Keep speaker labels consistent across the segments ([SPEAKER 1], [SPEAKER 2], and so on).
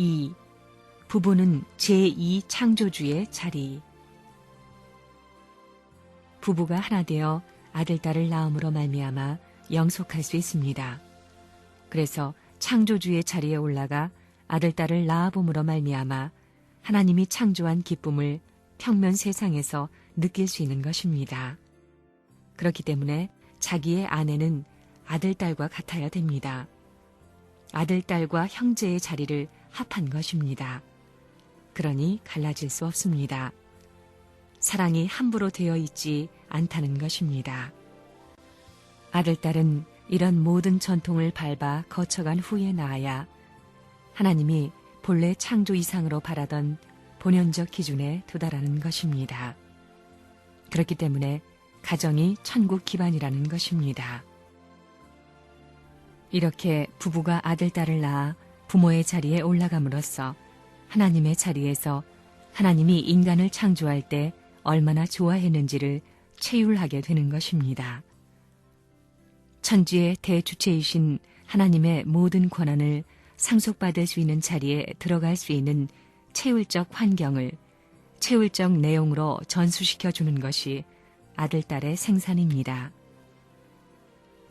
[SPEAKER 1] 2. 부부는 제2 창조주의 자리. 부부가 하나 되어 아들, 딸을 낳음으로 말미암아 영속할 수 있습니다. 그래서 창조주의 자리에 올라가 아들, 딸을 낳아봄으로 말미암아 하나님이 창조한 기쁨을 평면 세상에서 느낄 수 있는 것입니다. 그렇기 때문에 자기의 아내는 아들, 딸과 같아야 됩니다. 아들, 딸과 형제의 자리를 합한 것입니다. 그러니 갈라질 수 없습니다. 사랑이 함부로 되어 있지 않다는 것입니다. 아들, 딸은 이런 모든 전통을 밟아 거쳐간 후에 나아야 하나님이 본래 창조 이상으로 바라던 본연적 기준에 도달하는 것입니다. 그렇기 때문에 가정이 천국 기반이라는 것입니다. 이렇게 부부가 아들, 딸을 낳아 부모의 자리에 올라감으로써 하나님의 자리에서 하나님이 인간을 창조할 때 얼마나 좋아했는지를 체휼하게 되는 것입니다. 천지의 대주체이신 하나님의 모든 권한을 상속받을 수 있는 자리에 들어갈 수 있는 체율적 환경을 체율적 내용으로 전수시켜 주는 것이 아들딸의 생산입니다.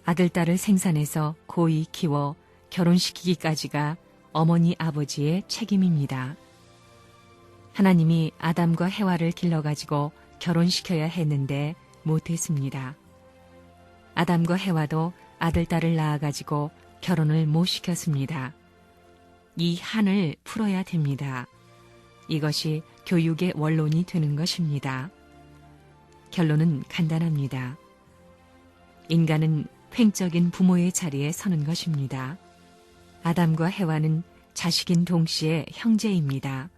[SPEAKER 1] 아들딸을 생산해서 고이 키워 결혼시키기까지가 어머니 아버지의 책임입니다. 하나님이 아담과 해와를 길러가지고 결혼시켜야 했는데 못했습니다. 아담과 해와도 아들 딸을 낳아가지고 결혼을 못 시켰습니다. 이 한을 풀어야 됩니다. 이것이 교육의 원론이 되는 것입니다. 결론은 간단합니다. 인간은 횡적인 부모의 자리에 서는 것입니다. 아담과 해와는 자식인 동시에 형제입니다.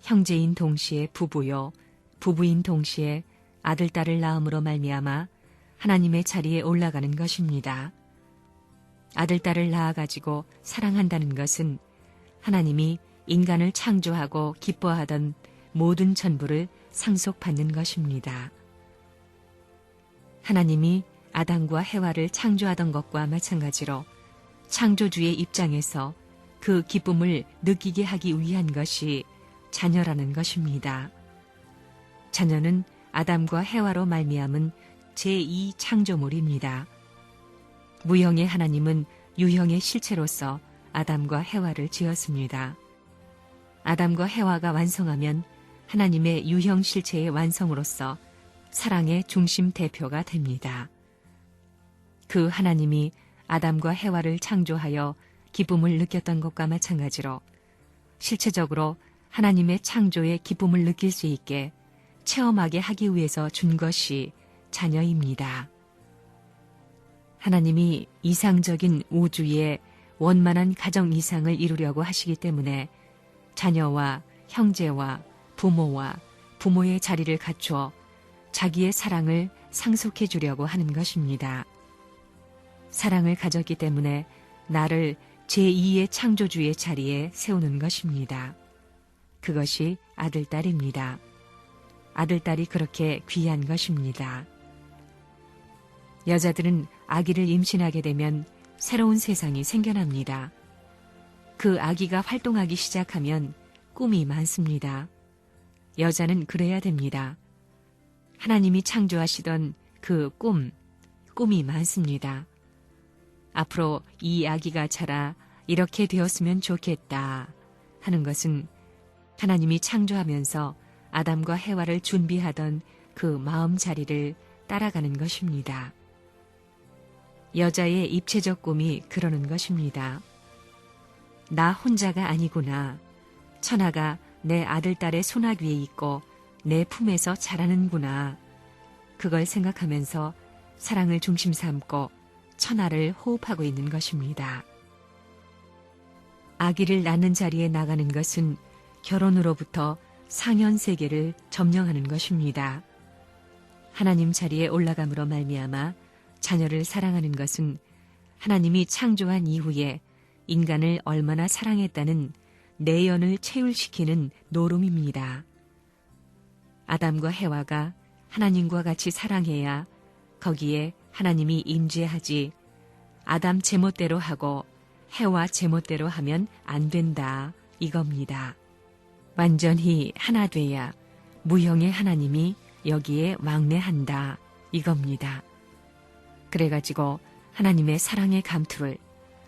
[SPEAKER 1] 형제인 동시에 부부요, 부부인 동시에 아들, 딸을 낳음으로 말미암아 하나님의 자리에 올라가는 것입니다. 아들, 딸을 낳아 가지고 사랑한다는 것은 하나님이 인간을 창조하고 기뻐하던 모든 전부를 상속받는 것입니다. 하나님이 아담과 해와를 창조하던 것과 마찬가지로 창조주의 입장에서 그 기쁨을 느끼게 하기 위한 것이 자녀라는 것입니다. 자녀는 아담과 해와로 말미암은 제2 창조물입니다. 무형의 하나님은 유형의 실체로서 아담과 해와를 지었습니다. 아담과 해와가 완성하면 하나님의 유형 실체의 완성으로서 사랑의 중심 대표가 됩니다. 그 하나님이 아담과 해와를 창조하여 기쁨을 느꼈던 것과 마찬가지로 실체적으로 하나님의 창조의 기쁨을 느낄 수 있게 체험하게 하기 위해서 준 것이 자녀입니다. 하나님이 이상적인 우주의 원만한 가정 이상을 이루려고 하시기 때문에 자녀와 형제와 부모와 부모의 자리를 갖추어 자기의 사랑을 상속해 주려고 하는 것입니다. 사랑을 가졌기 때문에 나를 제2의 창조주의 자리에 세우는 것입니다. 그것이 아들딸입니다. 아들딸이 그렇게 귀한 것입니다. 여자들은 아기를 임신하게 되면 새로운 세상이 생겨납니다. 그 아기가 활동하기 시작하면 꿈이 많습니다. 여자는 그래야 됩니다. 하나님이 창조하시던 그 꿈, 꿈이 많습니다. 앞으로 이 아기가 자라 이렇게 되었으면 좋겠다 하는 것은 하나님이 창조하면서 아담과 해와를 준비하던 그 마음 자리를 따라가는 것입니다. 여자의 입체적 꿈이 그러는 것입니다. 나 혼자가 아니구나. 천하가 내 아들 딸의 손아귀 위에 있고 내 품에서 자라는구나. 그걸 생각하면서 사랑을 중심 삼고 천하를 호흡하고 있는 것입니다. 아기를 낳는 자리에 나가는 것은 결혼으로부터 상현 세계를 점령하는 것입니다. 하나님 자리에 올라감으로 말미암아 자녀를 사랑하는 것은 하나님이 창조한 이후에 인간을 얼마나 사랑했다는 내연을 체울시키는 노름입니다. 아담과 해와가 하나님과 같이 사랑해야 거기에 하나님이 임재하지 아담 제멋대로 하고 해와 제멋대로 하면 안 된다 이겁니다. 완전히 하나 돼야 무형의 하나님이 여기에 왕래한다. 이겁니다. 그래가지고 하나님의 사랑의 감투를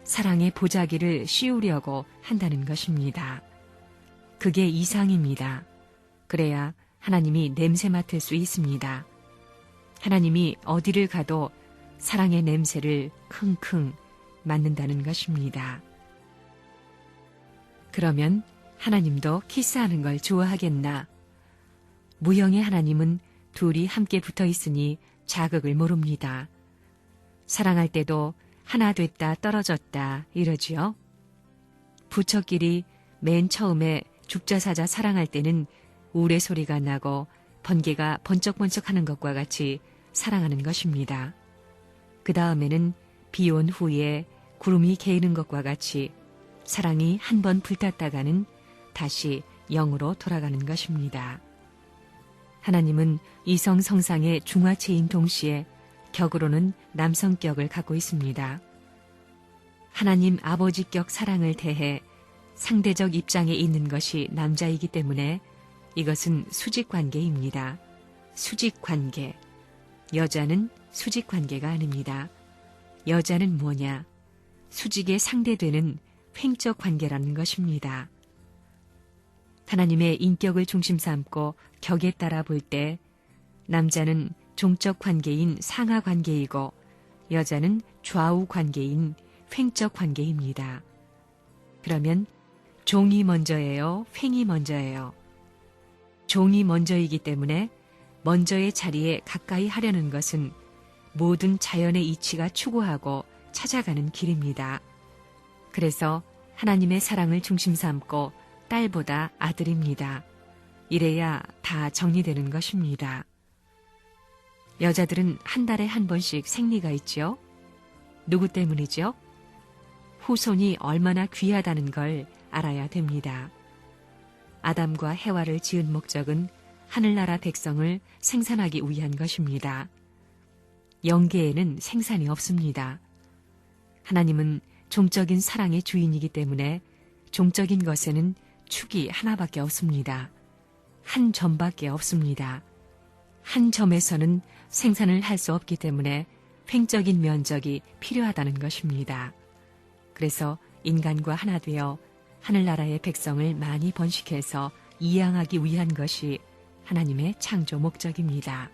[SPEAKER 1] 사랑의 보자기를 씌우려고 한다는 것입니다. 그게 이상입니다. 그래야 하나님이 냄새 맡을 수 있습니다. 하나님이 어디를 가도 사랑의 냄새를 킁킁 맡는다는 것입니다. 그러면 하나님도 키스하는 걸 좋아하겠나? 무형의 하나님은 둘이 함께 붙어 있으니 자극을 모릅니다. 사랑할 때도 하나 됐다 떨어졌다 이러지요. 부처끼리 맨 처음에 죽자사자 사랑할 때는 우레 소리가 나고 번개가 번쩍번쩍 하는 것과 같이 사랑하는 것입니다. 그 다음에는 비온 후에 구름이 개이는 것과 같이 사랑이 한 번 불탔다가는 다시 영으로 돌아가는 것입니다. 하나님은 이성 성상의 중화체인 동시에 격으로는 남성격을 갖고 있습니다. 하나님 아버지격 사랑을 대해 상대적 입장에 있는 것이 남자이기 때문에 이것은 수직 관계입니다. 수직 관계. 여자는 수직 관계가 아닙니다. 여자는 뭐냐? 수직에 상대되는 횡적 관계라는 것입니다. 하나님의 인격을 중심 삼고 격에 따라 볼 때 남자는 종적 관계인 상하 관계이고 여자는 좌우 관계인 횡적 관계입니다. 그러면 종이 먼저예요? 횡이 먼저예요? 종이 먼저이기 때문에 먼저의 자리에 가까이 하려는 것은 모든 자연의 이치가 추구하고 찾아가는 길입니다. 그래서 하나님의 사랑을 중심 삼고 딸보다 아들입니다. 이래야 다 정리되는 것입니다. 여자들은 한 달에 한 번씩 생리가 있죠. 누구 때문이죠? 후손이 얼마나 귀하다는 걸 알아야 됩니다. 아담과 해와를 지은 목적은 하늘나라 백성을 생산하기 위한 것입니다. 영계에는 생산이 없습니다. 하나님은 종적인 사랑의 주인이기 때문에 종적인 것에는 축이 하나밖에 없습니다. 한 점밖에 없습니다. 한 점에서는 생산을 할 수 없기 때문에 횡적인 면적이 필요하다는 것입니다. 그래서 인간과 하나 되어 하늘나라의 백성을 많이 번식해서 이양하기 위한 것이 하나님의 창조 목적입니다.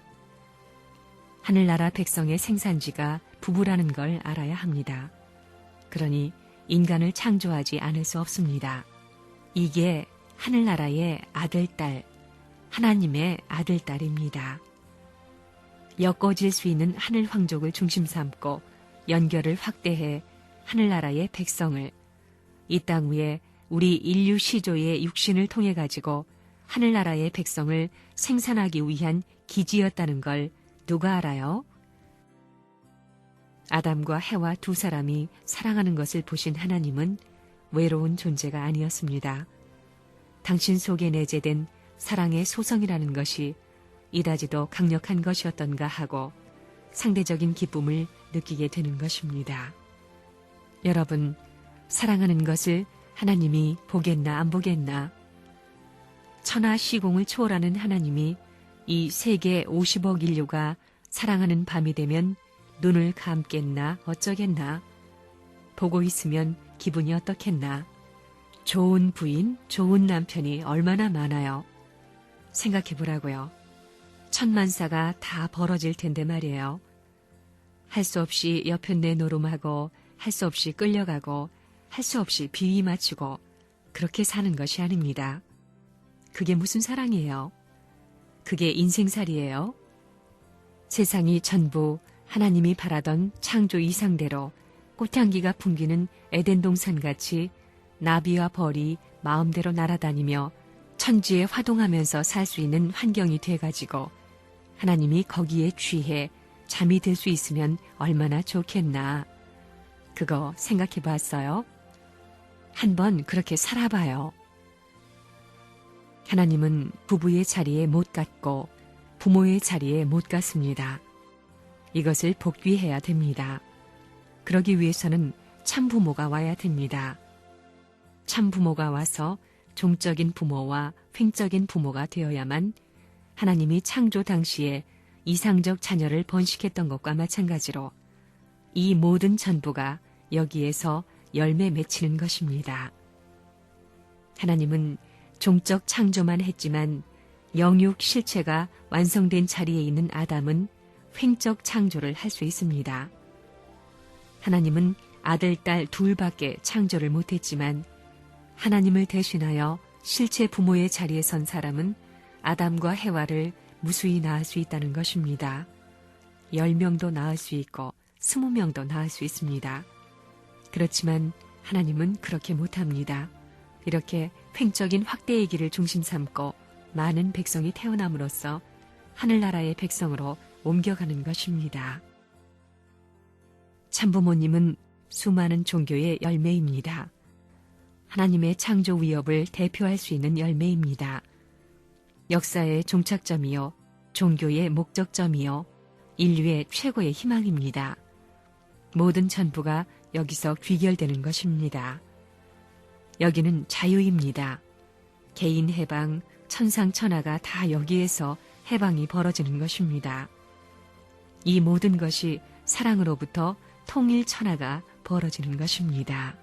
[SPEAKER 1] 하늘나라 백성의 생산지가 부부라는 걸 알아야 합니다. 그러니 인간을 창조하지 않을 수 없습니다. 이게 하늘나라의 아들딸, 하나님의 아들딸입니다. 엮어질 수 있는 하늘 황족을 중심 삼고 연결을 확대해 하늘나라의 백성을 이 땅 위에 우리 인류 시조의 육신을 통해 가지고 하늘나라의 백성을 생산하기 위한 기지였다는 걸 누가 알아요? 아담과 해와 두 사람이 사랑하는 것을 보신 하나님은 외로운 존재가 아니었습니다. 당신 속에 내재된 사랑의 소성이라는 것이 이다지도 강력한 것이었던가 하고 상대적인 기쁨을 느끼게 되는 것입니다. 여러분, 사랑하는 것을 하나님이 보겠나 안 보겠나? 천하 시공을 초월하는 하나님이 이 세계 50억 인류가 사랑하는 밤이 되면 눈을 감겠나 어쩌겠나? 보고 있으면 기분이 어떻겠나? 좋은 부인, 좋은 남편이 얼마나 많아요. 생각해 보라고요. 천만사가 다 벌어질 텐데 말이에요. 할 수 없이 옆에 내노름하고 할 수 없이 끌려가고 할 수 없이 비위 맞추고 그렇게 사는 것이 아닙니다. 그게 무슨 사랑이에요? 그게 인생살이에요? 세상이 전부 하나님이 바라던 창조 이상대로 꽃향기가 풍기는 에덴 동산같이 나비와 벌이 마음대로 날아다니며 천지에 화동하면서 살 수 있는 환경이 돼가지고 하나님이 거기에 취해 잠이 들 수 있으면 얼마나 좋겠나. 그거 생각해 봤어요? 한번 그렇게 살아봐요. 하나님은 부부의 자리에 못 갔고 부모의 자리에 못 갔습니다. 이것을 복귀해야 됩니다. 그러기 위해서는 참부모가 와야 됩니다. 참부모가 와서 종적인 부모와 횡적인 부모가 되어야만 하나님이 창조 당시에 이상적 자녀를 번식했던 것과 마찬가지로 이 모든 전부가 여기에서 열매 맺히는 것입니다. 하나님은 종적 창조만 했지만 영육 실체가 완성된 자리에 있는 아담은 횡적 창조를 할 수 있습니다. 하나님은 아들, 딸 둘밖에 창조를 못했지만 하나님을 대신하여 실체 부모의 자리에 선 사람은 아담과 해와를 무수히 낳을 수 있다는 것입니다. 10명도 낳을 수 있고 20명도 낳을 수 있습니다. 그렇지만 하나님은 그렇게 못합니다. 이렇게 횡적인 확대의 길을 중심 삼고 많은 백성이 태어남으로써 하늘나라의 백성으로 옮겨가는 것입니다. 참부모님은 수많은 종교의 열매입니다. 하나님의 창조 위협을 대표할 수 있는 열매입니다. 역사의 종착점이요, 종교의 목적점이요, 인류의 최고의 희망입니다. 모든 전부가 여기서 귀결되는 것입니다. 여기는 자유입니다. 개인 해방, 천상천하가 다 여기에서 해방이 벌어지는 것입니다. 이 모든 것이 사랑으로부터 통일 천하가 벌어지는 것입니다.